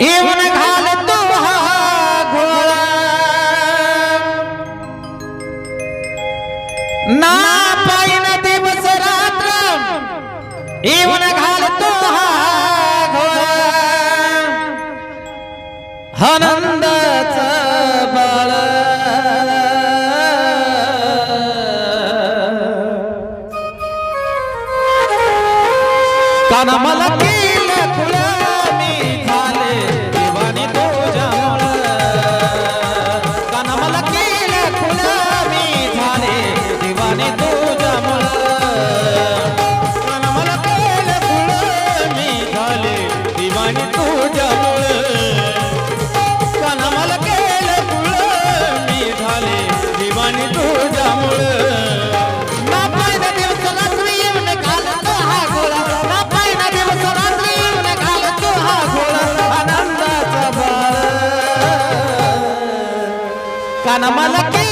Eu even घालतो हा घोडा. आनंदाच बाळ. काना मला केलं तुला मी झाले देवानी तुझ्या काना मला केलं तुला मी झाले देवानी तुझ्या I'm a ganamalaki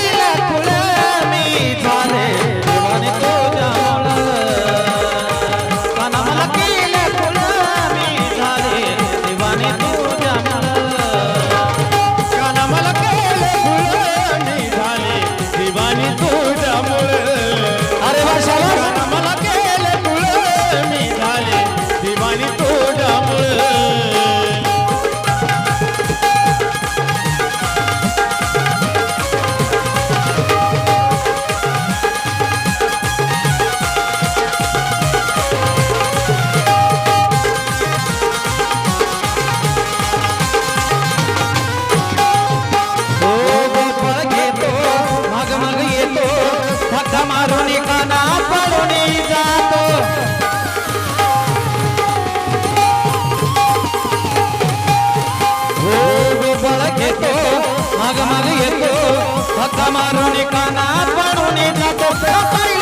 તમારો નિકાના પણ નિતા તો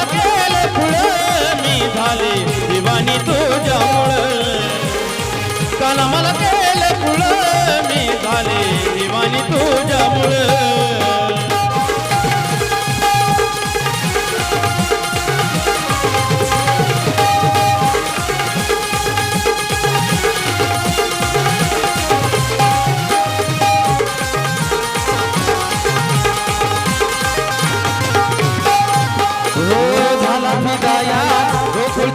झाले. दिवाणी तुझ्यामुळ काला मला केलं फुलं मी झाले. दिवाणी तू